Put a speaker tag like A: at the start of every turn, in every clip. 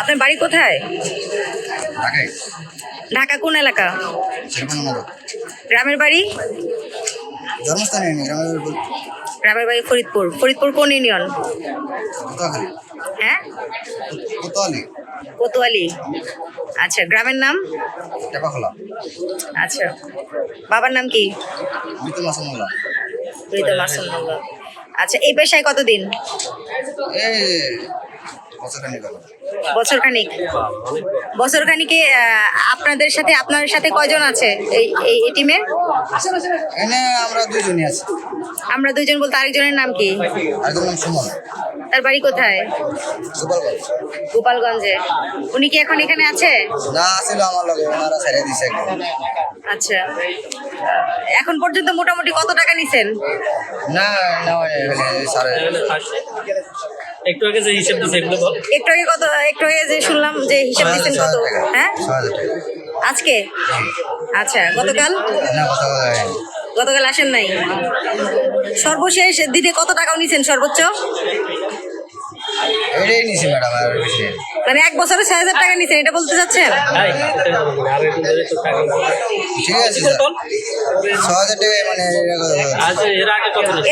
A: আপনার বাড়ি কোথায়? ঢাকা কোন এলাকা? গ্রামের বাড়ি?
B: গ্রামের
A: বাড়ি ফরিদপুর। ফরিদপুর। কোন ইউনিয়ন? হ্যাঁ?
B: কোতোয়ালি।
A: কোতোয়ালি। আচ্ছা গ্রামের নাম? আচ্ছা বাবার নাম কি?
B: মৃত্যু মাসমুল্লাহ
A: প্রীতম আসানুল্লাহ আচ্ছা এই পেশায় কতদিন? বছরখানিক বছরখানিকে। আপনাদের সাথে আপনার সাথে কয়জন আছে এই এই
B: টিমের আমরা দুজনই আছি।
A: আমরা দুজন বলতে আরেকজনের নাম কি?
B: আরেকজনের নাম সুমন।
A: তার বাড়ি কোথায়?
B: গোপালগঞ্জ।
A: গোপালগঞ্জে। উনি কি এখন এখানে আছে?
B: না আসলে আমার লগে ওনারা ছেড়ে দিছে
A: আচ্ছা। এখন পর্যন্ত মোটামুটি কত টাকা নিছেন?
B: না না সাড়ে
C: একটু আগে যে হিসেব দিছে এগুলো বল।
A: একটু আগে কত একটু আগে যে শুনলাম যে হিসাব দিচ্ছেন কত? হ্যাঁ?
B: টাকা।
A: আজকে? আচ্ছা গতকাল?
B: না
A: গতকাল আসেন নাই? সর্বশেষ দিনে কত টাকাও নিছেন সর্বোচ্চ?
B: এটাই নিছি ম্যাডাম আর বেশি।
A: মানে এক বছরে ছয় হাজার টাকা নিছেন এটা বলতে চাচ্ছেন?
C: টাকা
B: ঠিক আছে স্যার ছ হাজার টাকায় মানে এরা।
C: আজ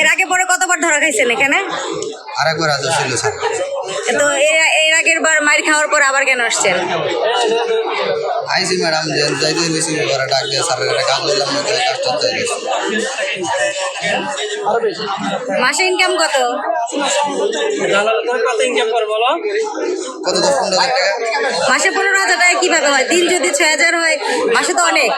C: এর আগে
A: পরে কতবার ধরা খাইছেন এখানে?
B: আরেকবার একবার ছিল স্যার।
A: তো এর এর আগের বার মার খাওয়ার পর আবার কেন আসছেন?
B: আইসি ম্যাডাম যাইতে বেশি করে ডাক দিয়ে স্যারের একটা কাজ দিলাম না কাজটা
A: মাসে ইনকাম কত?
C: কত ইনকাম করে বলো
B: দশ পনেরো হাজার টাকা?
A: মাসে পনেরো হাজার টাকা কীভাবে হয়? দিন যদি ছয় হাজার হয় মাসে তো অনেক।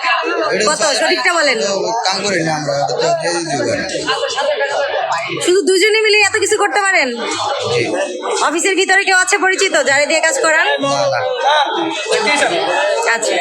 A: কত? সঠিকটা বলেন।
B: কাম করি না আমরা এটা তো দিয়ে দিতে পারি
A: শুধু দুজনে মিলে এত কিছু করতে পারেন? অফিসের ভিতরে কেউ আছে পরিচিত যারা দিয়ে কাজ করান? আচ্ছা।